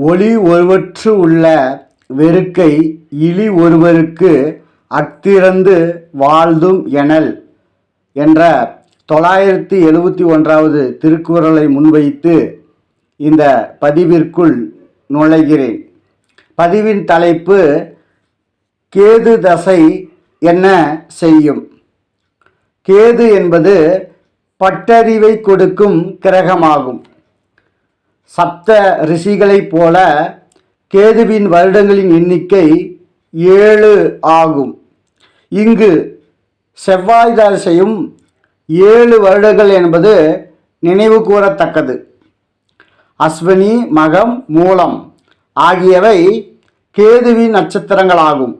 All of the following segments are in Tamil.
ஒளி ஒருவற்று உள்ள வெறுக்கை இழி ஒருவருக்கு அத்திறந்து வாழ்தும் எனல் என்ற தொள்ளாயிரத்தி எழுபத்தி ஒன்றாவது திருக்குறளை முன்வைத்து இந்த பதிவிற்குள் நுழைகிறேன். பதிவின் தலைப்பு கேது தசை என்ன செய்யும்? கேது என்பது பட்டறிவை கொடுக்கும் கிரகமாகும். சப்த ரிஷிகளைப் போல கேதுவின் வருடங்களின் எண்ணிக்கை ஏழு ஆகும். இங்கு செவ்வாய் தரிசையும் ஏழு வருடங்கள் என்பது நினைவு கூறத்தக்கது. அஸ்வினி மகம் மூலம் ஆகியவை கேதுவின் நட்சத்திரங்களாகும்.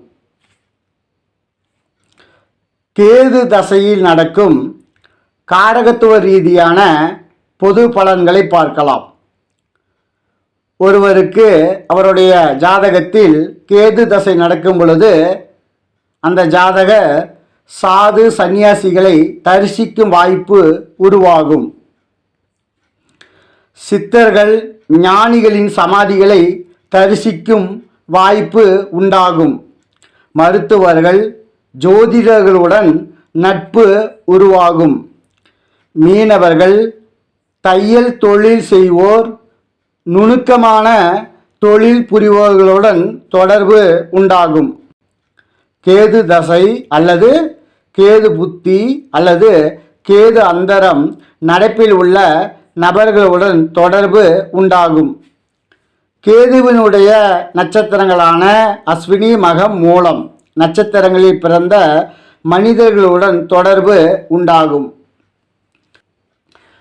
கேது தசையில் நடக்கும் காரகத்துவ ரீதியான பொது பலன்களை பார்க்கலாம். ஒருவருக்கு அவருடைய ஜாதகத்தில் கேது தசை நடக்கும் பொழுது அந்த ஜாதக சாது சந்நியாசிகளை தரிசிக்கும் வாய்ப்பு உருவாகும். சித்தர்கள் ஞானிகளின் சமாதிகளை தரிசிக்கும் வாய்ப்பு உண்டாகும். மருத்துவர்கள் ஜோதிடர்களுடன் நட்பு உருவாகும். மீனவர்கள் தையல் தொழில் செய்வோர் நுணுக்கமான தொழில் புரிவோர்களுடன் தொடர்பு உண்டாகும். கேது தசை அல்லது கேது புத்தி அல்லது கேது அந்தரம் நடப்பில் உள்ள நபர்களுடன் தொடர்பு உண்டாகும். கேதுவினுடைய நட்சத்திரங்களான அஸ்வினி மகம் மூலம் நட்சத்திரங்களில் பிறந்த மனிதர்களுடன் தொடர்பு உண்டாகும்.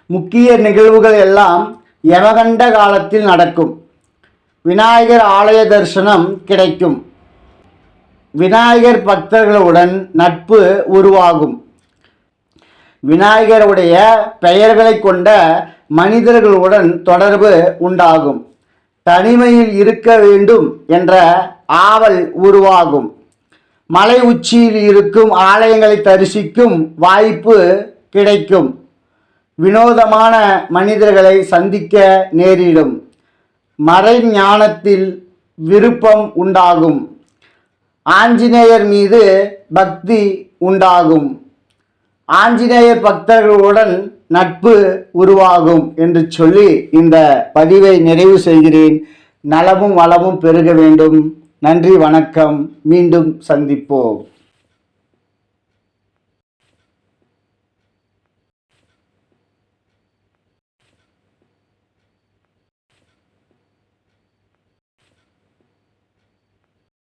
முக்கிய நிகழ்வுகள் எல்லாம் யமகண்ட காலத்தில் நடக்கும். விநாயகர் ஆலய தரிசனம் கிடைக்கும். விநாயகர் பக்தர்களுடன் நட்பு உருவாகும். விநாயகருடைய பெயர்களை கொண்ட மனிதர்களுடன் தொடர்பு உண்டாகும். தனிமையில் இருக்க வேண்டும் என்ற ஆவல் உருவாகும். மலை உச்சியில் இருக்கும் ஆலயங்களை தரிசிக்கும் வாய்ப்பு கிடைக்கும். வினோதமான மனிதர்களை சந்திக்க நேரிடும். மறை ஞானத்தில் விருப்பம் உண்டாகும். ஆஞ்சநேயர் மீது பக்தி உண்டாகும். ஆஞ்சநேயர் பக்தர்களுடன் நட்பு உருவாகும் என்று சொல்லி இந்த பதிவை நிறைவு செய்கிறேன். நலமும் வளமும் பெருக வேண்டும். நன்றி வணக்கம். மீண்டும் சந்திப்போம்.